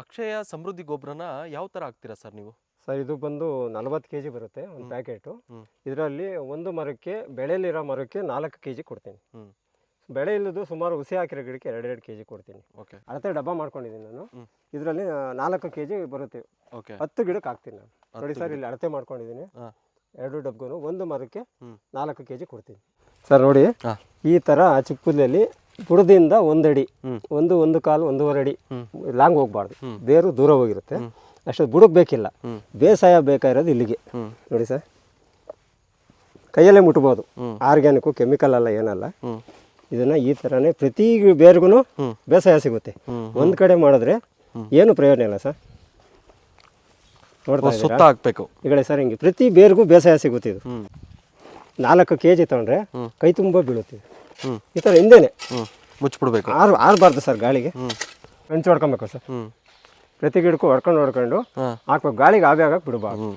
ಅಕ್ಷಯ ಸಮೃದ್ಧಿ ಗೊಬ್ಬರನ ಯಾವ ಥರ ಹಾಕ್ತೀರಾ ಸರ್ ನೀವು? ಸರ್ ಇದು ಬಂದು ನಲವತ್ತು ಕೆ ಜಿ ಬರುತ್ತೆ ಒಂದು. ಪ್ಯಾಕೆಟು. ಇದರಲ್ಲಿ ಒಂದು ಮರಕ್ಕೆ ಬೆಳೆಯಲ್ಲಿರೋ ಮರಕ್ಕೆ ನಾಲ್ಕು ಕೆ ಜಿ ಕೊಡ್ತೀನಿ. ಬೆಳೆ ಇಲ್ಲದು ಸುಮಾರು ಹುಸಿ ಹಾಕಿರೋ ಗಿಡಕ್ಕೆ ಎರಡೆರಡು ಕೆ ಜಿ ಕೊಡ್ತೀನಿ. ಓಕೆ. ಅಳತೆ ಡಬ್ಬ ಮಾಡ್ಕೊಂಡಿದ್ದೀನಿ ನಾನು. ಇದರಲ್ಲಿ ನಾಲ್ಕು ಕೆ ಜಿ ಬರುತ್ತೆ. ಓಕೆ. ಹತ್ತು ಗಿಡಕ್ಕೆ ಹಾಕ್ತೀನಿ ನಾನು. ನೋಡಿ ಸರ್ ಇಲ್ಲಿ ಅಳತೆ ಮಾಡ್ಕೊಂಡಿದ್ದೀನಿ. ಎರಡು ಡಬ್ಬಗೂ ಒಂದು ಮರಕ್ಕೆ. ನಾಲ್ಕು ಕೆ ಜಿ ಕೊಡ್ತೀನಿ. ಸರ್ ನೋಡಿ. ಈ ಥರ ಚಿಕ್ಕುದಲ್ಲಿ ಬುಡದಿಂದ ಒಂದಡಿ. ಒಂದು ಒಂದು ಕಾಲು ಒಂದೂವರೆ ಅಡಿ ಲಾಂಗ್ ಹೋಗ್ಬಾರ್ದು. ಬೇರು ದೂರ ಹೋಗಿರುತ್ತೆ. ಅಷ್ಟು ಬುಡಕ್ಕೆ ಬೇಕಿಲ್ಲ. ಬೇಸಾಯ ಬೇಕಾಗಿರೋದು ಇಲ್ಲಿಗೆ. ನೋಡಿ ಸರ್. ಕೈಯಲ್ಲೇ ಮುಟ್ಬೋದು. ಆರ್ಗ್ಯಾನಿಕ್ಕು ಕೆಮಿಕಲ್ ಅಲ್ಲ ಏನಲ್ಲ. ಇದನ್ನ ಈ ತರನೇ ಪ್ರತಿ ಬೇರ್ಗೂ ಬೇಸಾಯ ಸಿಗುತ್ತೆ. ಒಂದ್ ಕಡೆ ಮಾಡಿದ್ರೆ ಏನು ಪ್ರಯೋಜನ ಇಲ್ಲ ಸರ್? ನೋಡ್ತಾ ಸುತ್ತ ಹಾಕಬೇಕು. ಈ ಸರ್ ಹಿಂಗೆ ಪ್ರತಿ ಬೇರ್ಗೂ ಬೇಸಾಯ ಸಿಗುತ್ತೆ ಇದು. ನಾಲ್ಕು ಕೆ ಜಿ ತಗೊಂಡ್ರೆ ಕೈ ತುಂಬ ಬೀಳುತ್ತೆ. ಈ ಥರ ಹಿಂದೆನೆ. ಮುಚ್ಚಿಬಿಡ್ಬೇಕು. ಆರು ಆರಬಾರ್ದು ಸರ್ ಗಾಳಿಗೆ. ಹೆಂಚು ಹೊಡ್ಕೊಬೇಕು ಸರ್. ಪ್ರತಿ ಗಿಡಕ್ಕೂ ಹೊಡ್ಕೊಂಡು ಹೊಡ್ಕೊಂಡು ಹಾಕ್ಬೇಕು. ಗಾಳಿಗೆ ಆವಿ ಆಗಕ್ಕೆ ಬಿಡಬಾರ್ದು